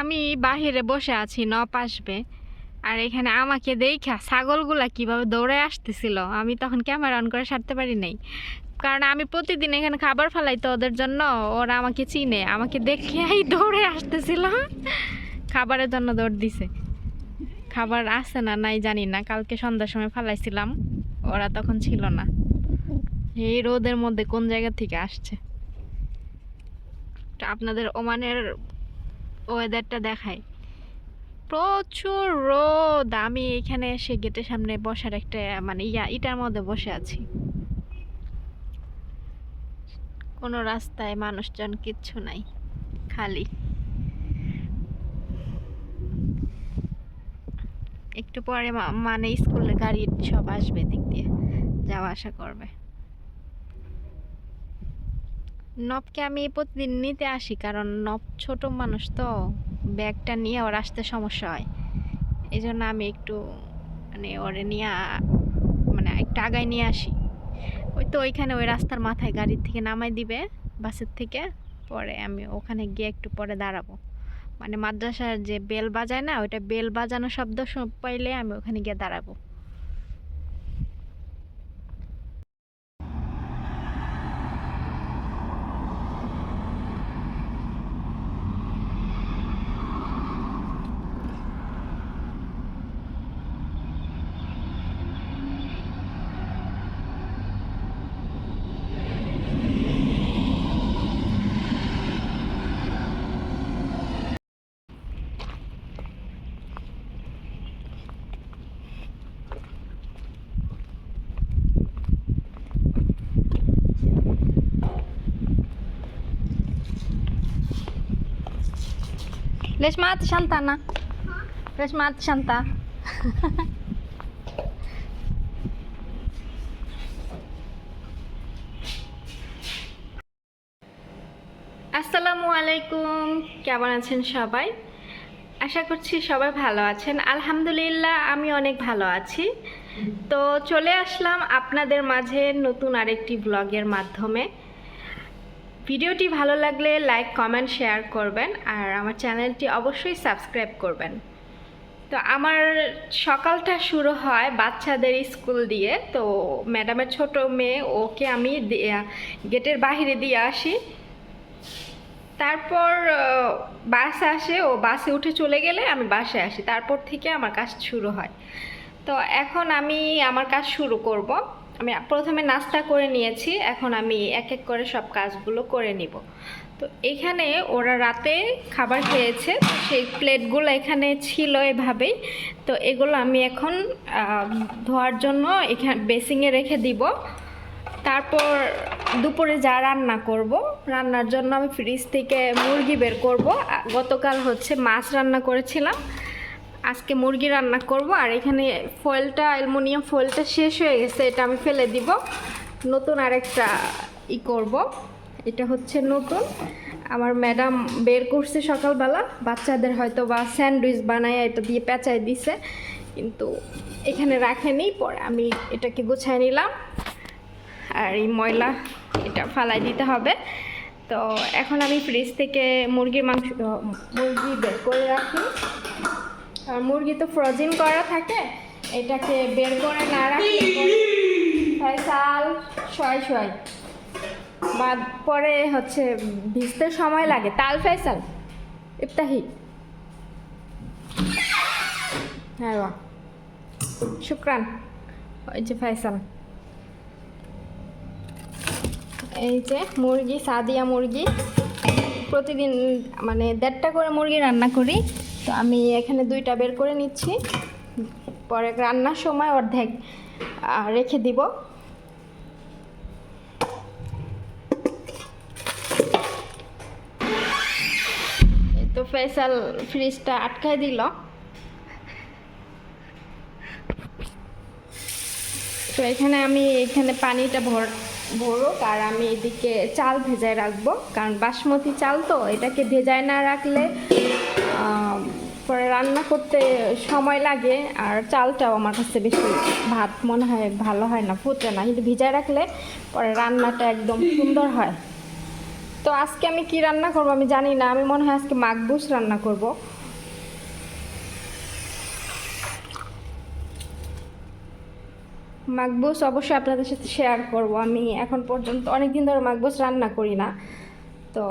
আমি বাহিরে বসে আছি নপ আসবে। আর এখানে আমাকে দেখা ছাগলগুলা কীভাবে দৌড়ে আসতেছিল, আমি তখন ক্যামেরা অন করে সারতে পারি নাই। কারণ আমি প্রতিদিন এখানে খাবার ফেলাই তো ওদের জন্য, ওরা আমাকে চিনে, আমাকে দেখেই দৌড়ে আসতেছিল। খাবারের জন্য দৌড় দিছে। খাবার আছে না নাই জানি না, কালকে সন্ধ্যার সময় ফেলাইছিলাম, ওরা তখন ছিল না। এই রোদের মধ্যে কোন জায়গা থেকে আসছে? আপনাদের ওমানের ওয়েদারটা দেখায়। প্রচুর রোদ। আমি এখানে এসে গেটের সামনে বসার একটা মানে ইয়া, ইটার মধ্যে বসে আছি। কোনো রাস্তায় মানুষজন কিচ্ছু নাই, খালি। একটু পরে মানে স্কুলে গাড়ি সব আসবে দিক দিয়ে, যাওয়া আসা করবে। নবকে আমি প্রতিদিন নিতে আসি, কারণ নব ছোট মানুষ তো ব্যাগটা নিয়ে ওর আসতে সমস্যা হয়। এই জন্য আমি একটু মানে ওরে নিয়ে মানে একটু আগায় নিয়ে আসি। ওই তো ওইখানে ওই রাস্তার মাথায় গাড়ির থেকে নামাই দিবে বাসের থেকে, পরে আমি ওখানে গিয়ে একটু পরে দাঁড়াবো। মানে মাদ্রাসার যে বেল বাজায় না, ওইটা বেল বাজানো শব্দ পাইলে আমি ওখানে গিয়ে দাঁড়াবো। রেশমা শান্তা না রেশমা শান্তা আসসালামু আলাইকুম কেমন আছেন সবাই? আশা করছি সবাই ভালো আছেন। আলহামদুলিল্লাহ, আমি অনেক ভালো আছি। তো চলে আসলাম আপনাদের মাঝে নতুন আরেকটি ব্লগের মাধ্যমে। ভিডিওটি ভালো লাগলে লাইক, কমেন্ট, শেয়ার করবেন আর আমার চ্যানেলটি অবশ্যই সাবস্ক্রাইব করবেন। তো আমার সকালটা শুরু হয় বাচ্চাদের স্কুল দিয়ে। তো ম্যাডামের ছোট মেয়ে, ওকে আমি গেটের বাইরে দিয়ে আসি। তারপর বাস আসে, ও বাসে উঠে চলে গেলে আমি বাসে আসি। তারপর থেকে আমার কাজ শুরু হয়। তো এখন আমি আমার কাজ শুরু করব। আমি প্রথমে নাস্তা করে নিয়েছি, এখন আমি এক এক করে সব কাজগুলো করে নিব। তো এখানে ওরা রাতে খাবার খেয়েছে, তো সেই প্লেটগুলো এখানে ছিল এভাবেই। তো এগুলো আমি এখন ধোয়ার জন্য এখানে, বেসিংয়ে রেখে দিব। তারপর দুপুরে যা রান্না করব, রান্নার জন্য আমি ফ্রিজ থেকে মুরগি বের করব। গতকাল হচ্ছে মাছ রান্না করেছিলাম। আজকে মুরগি রান্না করব, আর এখানে ফয়েলটা, অ্যালুমিনিয়াম ফয়েলটা শেষ হয়ে গেছে, এটা আমি ফেলে দিব। নতুন আরেকটা ই করব, এটা হচ্ছে নতুন। আমার ম্যাডাম বের করছে সকালবেলা, বাচ্চাদের হয়তো বা স্যান্ডউইচ বানায়, এটা দিয়ে পেঁচায় দিছে, কিন্তু এখানে রাখেনি, পরে আমি এটাকে গুছায় নিলাম, আর এই ময়লা এটা ফালাই দিতে হবে। তো এখন আমি ফ্রিজ থেকে মুরগির মাংস, মুরগি বের করে রাখি। মুরগি তো ফ্রোজেন করা থাকে, এটাকে বের করে না পরে ফয়সাল শয় শয়। বা পরে হচ্ছে ভিজতে সময় লাগে, তাল ফয়সাল ইফতাহি। হ্যাঁ বাহ। শুক্রান, ওই যে ফয়সাল এই যে মুরগি, সাদিয়া মুরগি। প্রতিদিন মানে দেড়টা করে মুরগি রান্না করি। তো আমি এখানে দুইটা বের করে নিচ্ছি। পরে রান্নার সময় অর্ধেক রেখে দিব। তো ফেসাল ফ্রিজটা আটকায় দিল। তো এখানে আমি, এখানে পানিটা ভর, ভরুক আর আমি এদিকে চাল ভেজায় রাখব। কারণ বাসমতি চাল তো, এটাকে ভেজায় না রাখলে পরে রান্না করতে সময় লাগে আর চালটাও আমার কাছে বেশি ভাত মনে হয় ভালো হয় না, ফুটে না। কিন্তু ভিজায় রাখলে পরে রান্নাটা একদম সুন্দর হয়। তো আজকে আমি কি রান্না করব আমি জানি না, আমি মনে হয় আজকে মাকবুস রান্না করব। মাকবুস অবশ্যই আপনাদের সাথে শেয়ার করব। আমি এখন পর্যন্ত অনেক দিন ধরে মাকবুস রান্না করি না, তো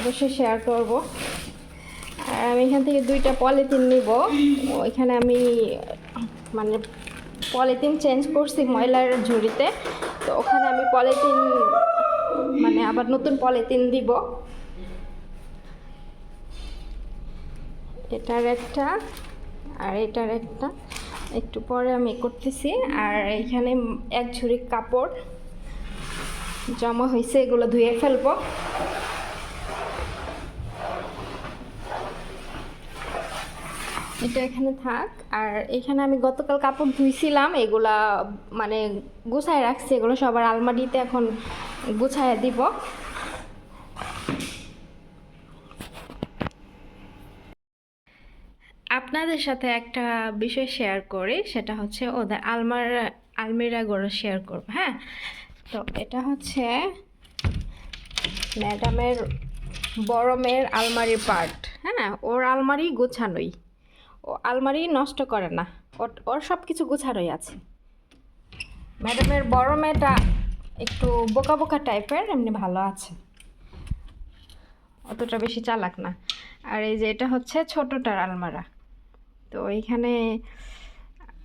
অবশ্যই শেয়ার করব। আর আমি এখান থেকে দুইটা পলিথিন নিব। ওইখানে আমি মানে পলিথিন চেঞ্জ করছি ময়লার ঝুড়িতে। তো ওখানে আমি পলিথিন মানে আবার নতুন পলিথিন দিব। এটার একটা আর এটার একটা। একটু পরে আমি করতেছি। আর এখানে এক ঝুড়ি কাপড় জমা হয়েছে, এগুলো ধুয়ে ফেলব। এটা এখানে থাক। আর এখানে আমি গতকাল কাপড় ধুইছিলাম, এগুলা মানে গুছায় রাখছি, এগুলো সবার আলমারিতে এখন গুছায় দিব। আপনাদের সাথে একটা বিষয় শেয়ার করি, সেটা হচ্ছে ওদের আলমার আলমিরাগুলো শেয়ার করব হ্যাঁ? তো এটা হচ্ছে ম্যাডামের বড় মেয়ের আলমারির পার্ট হ্যাঁ? ওর আলমারি গোছানোই। ও আলমারি নষ্ট করে না। ওর সব কিছু গোছানোই আছে। ম্যাডামের বড় মেয়েটা একটু বোকা বোকা টাইপের, এমনি ভালো আছে। অতটা বেশি চালাক না। আর এই যে এটা হচ্ছে ছোটোটার আলমারা। তো এইখানে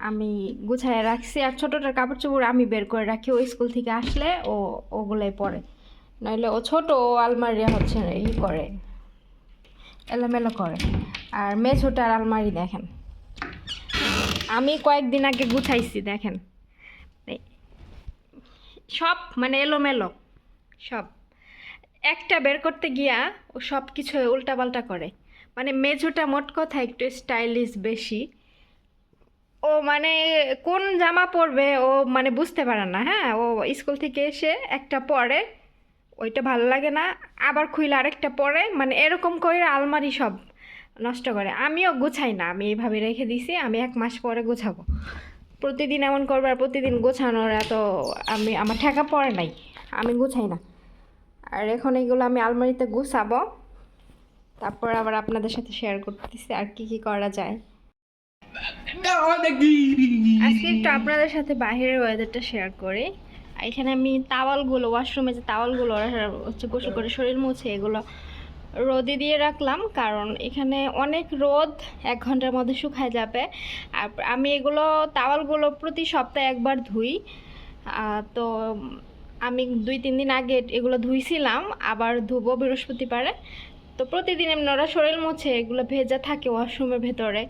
আমি গুছায় রাখছি, আর ছোটোটার কাপড় চোপড় আমি বের করে রাখি। ও স্কুল থেকে আসলে ও, ওগুলোই পরে। নইলে ও ছোটো, ও আলমারি হচ্ছে ই করে, এলোমেলো করে। আর মেঝোটার আলমারি দেখেন। আমি কয়েকদিন আগে গুছাইছি, দেখেন। সব মানে এলোমেলো, সব। একটা বের করতে গিয়া ও সব কিছু উল্টাপাল্টা করে। মানে মেঝোটা মোট কথা একটু স্টাইলিশ বেশি। ও মানে কোন জামা পরবে ও মানে বুঝতে পারে না হ্যাঁ? ও স্কুল থেকে এসে একটা পরে, ওইটা ভালো লাগে না। আবার খুইলে আরেকটা পরে মানে এরকম করে আলমারি সব নষ্ট করে। আমিও গুছাই না, আমি এইভাবে রেখে দিছি, আমি এক মাস পরে গোছাবো। প্রতিদিন এমন করবার প্রতিদিন গোছানোর এত আমি, আমার ঠেকা পড়ে নাই, আমি গুছাই না। আর এখন এগুলো আমি আলমারিতে গুছাবো, তারপর আবার আপনাদের সাথে শেয়ার করতেছি আর কি কি করা যায়। আজকে একটু আপনাদের সাথে বাইরের ওয়েদারটা শেয়ার করি। এখানে আমি তাওয়ালগুলো ওয়াশরুমে যে তাওয়ালগুলো হচ্ছে গোসল করে, শরীর মুছে, এগুলো রোদে দিয়ে রাখলাম, কারণ এখানে অনেক রোদ, এক ঘণ্টার মধ্যে শুকায় যাবে। আর আমি এগুলো তাওয়ালগুলো প্রতি সপ্তাহে একবার ধুই। তো আমি দুই, তিন দিন আগে এগুলো ধুইছিলাম, আবার ধুবো বৃহস্পতিবারে। তো প্রতিদিন এমনি ওরা শরীর মুছে, এগুলো ভেজা থাকে ওয়াশরুমের ভেতরে।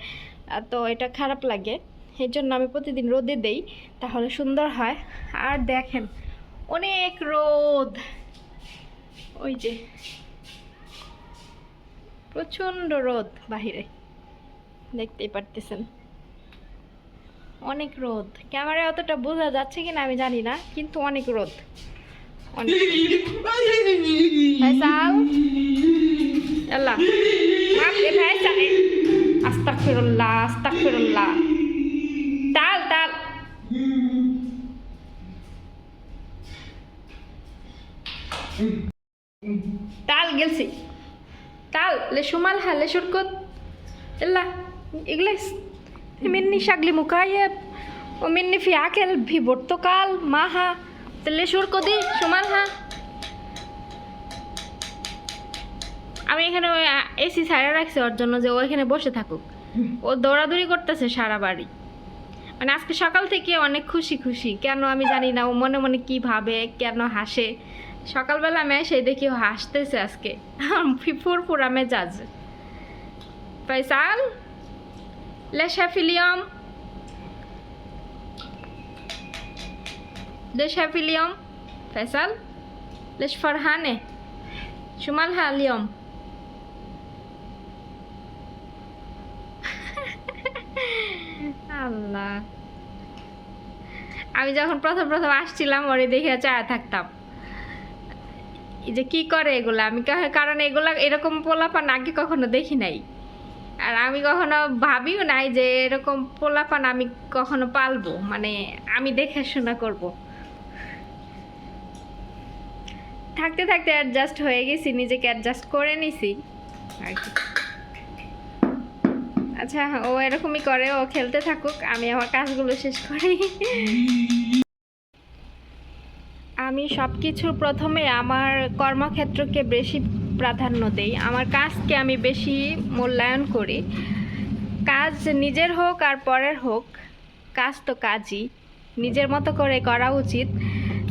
তো এটা খারাপ লাগে। এই জন্য আমি প্রতিদিন রোদে দেই, তাহলে সুন্দর হয়। আর দেখেন, অনেক রোদ। ওই যে প্রচণ্ড রোদ বাহিরে। দেখতেই পারতেছেন। অনেক রোদ। ক্যামেরায় অতটা বোঝা যাচ্ছে কিনা আমি জানি না, কিন্তু অনেক রোদ। তাল তাল। তাল, গেলছি। تعال ليش مالها ليش اركض الا اجلس مني شكلي مكيف ومني في عكل في برتقال معها ليش اركضي شو مالها আমি এখানে এসি ছাড়া রাখছি ওর জন্য যে ও এখানে বসে থাকুক ও দৌড়াদৌড়ি করতেছে সারা বাড়ি মানে আজকে সকাল থেকে অনেক খুশি খুশি কেন আমি জানি না ও মনে মনে কি ভাবে কেন হাসে সকালবেলা মেয়ে সেই দেখি হাসতেছে আজকে। ফিফোর ফোরা মেজাজ। ফয়সাল লেশা ফিলিয়ম। দেশা ফিলিয়ম। ফয়সাল লেশ ফরহানে। সুমাল হালিয়ম। আল্লাহ। আমি যখন প্রথম প্রথম আসছিলাম, ওরে দেখে চায়া থাকতাম। যে কি করে এগুলা? আমি কারণ এগুলা এরকম পোলাপান আগে কখনো দেখি নাই। আর আমি কখনো ভাবিও নাই যে এরকম পোলাপান আমি কখনো পালবো। মানে আমি দেখাশোনা করব। থাকতে থাকতে অ্যাডজাস্ট হয়ে গেছি, নিজেকে অ্যাডজাস্ট করে নিছি। আর কি। আচ্ছা ও এরকমই করে, ও খেলতে থাকুক, আমি আমার কাজগুলো শেষ করি। আমি সব কিছুর প্রথমে আমার কর্মক্ষেত্রকে বেশি প্রাধান্য দেই। আমার কাজকে আমি বেশি মূল্যায়ন করি। কাজ নিজের হোক আর পরের হোক, কাজ তো কাজই। নিজের মতো করে করা উচিত।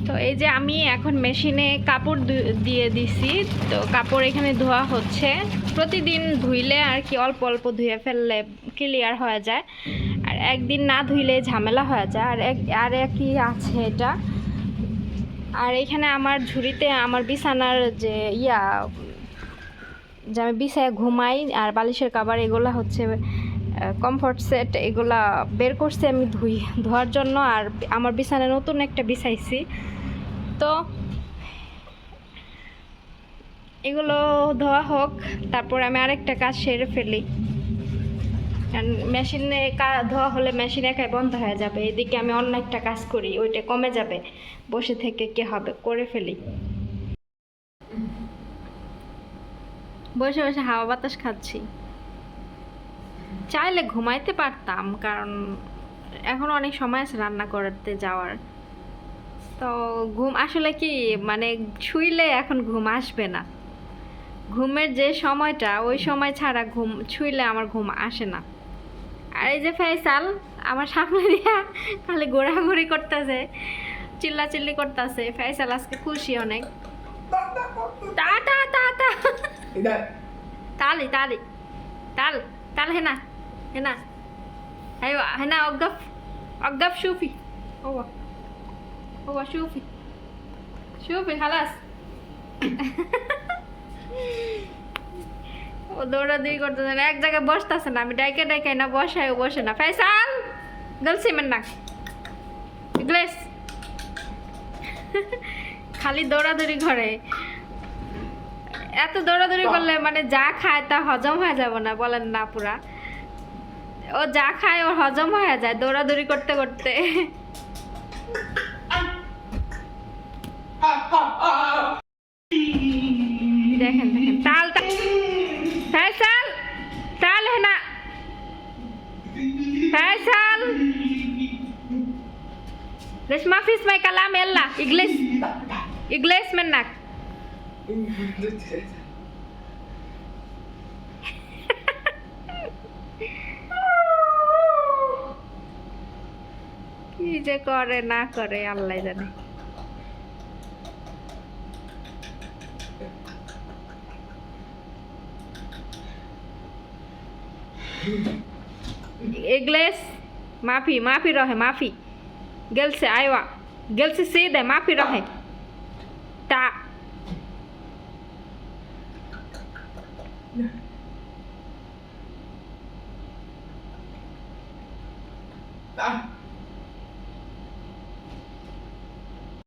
তো এই যে আমি এখন মেশিনে কাপড় দিয়ে দিছি, তো কাপড় এখানে ধোয়া হচ্ছে। প্রতিদিন ধুইলে আর কি অল্প অল্প ধুয়ে ফেললে ক্লিয়ার হয়ে যায়। আর একদিন না ধুইলে ঝামেলা হয়ে যায়। আর এক আর একই আছে এটা। আর এখানে আমার ঝুড়িতে আমার বিছানার যে ইয়া, যে আমি বিছায় ঘুমাই আর বালিশের কাবার এগুলো হচ্ছে কমফর্ট সেট এগুলা বের করছি আমি ধুই, ধোয়ার জন্য। আর আমার বিছানায় নতুন একটা বিছাইছি। তো এগুলো ধোয়া হোক, তারপর আমি আরেকটা কাজ সেরে ফেলি। মেশিনে ধোয়া হলে মেশিন একাই বন্ধ হয়ে যাবে। এদিকে আমি অন্য একটা কাজ করি, ওইটা কমে যাবে। বসে থেকে কি হবে? করে ফেলি। বসে বসে হাওয়া বাতাস খাচ্ছি। চাইলে ঘুমাইতে পারতাম, কারণ এখন অনেক সময় আছে রান্না করতে যাওয়ার। তো ঘুম, আসলে কি মানে শুইলে এখন ঘুম আসবে না। ঘুমের যে সময়টা, ওই সময় ছাড়া ঘুম ছুইলে আমার ঘুম আসে না। আর এই যে ফেসাল আমার সামনে দিয়া খালি ঘোরাঘুরি করতেছে চিল্লাচিল্লি করতেছে। ফেসাল আজকে খুশি অনেক। তা তা তা তা। তালি তালি। তাল তাল হেনা হেনা। হ্যাঁ হেনা অগফ অগফ সুফি। ও ও সুফি। সুফি খালাস। ও দৌড়াদৌড়ি করতেছে না এক জায়গায় বসতেছে না আমি ডাইকে ডাইকে না বসায় বসে না। ফেসাল গলসি মেন না গ্লেস খালি দৌড়াদৌড়ি ঘরে এত দৌড়াদৌড়ি করলে মানে যা খায় তা হজম হয়ে যাব না বলেন না পুরা। ও যা খায় ওর হজম হয়ে যায় দৌড়াদৌড়ি করতে করতে। দেখেন দেখেন তাল ফয়সাল ليش ما في اسمي كلام يلا إجلس إجلس منك কি যে করে না করে আল্লাহ জানে Mm-hmm. એ ગ્લેસ માફી માફી રહે માફી. ગેલસે આવ્યા ગેલસે સીધે માફી રહે.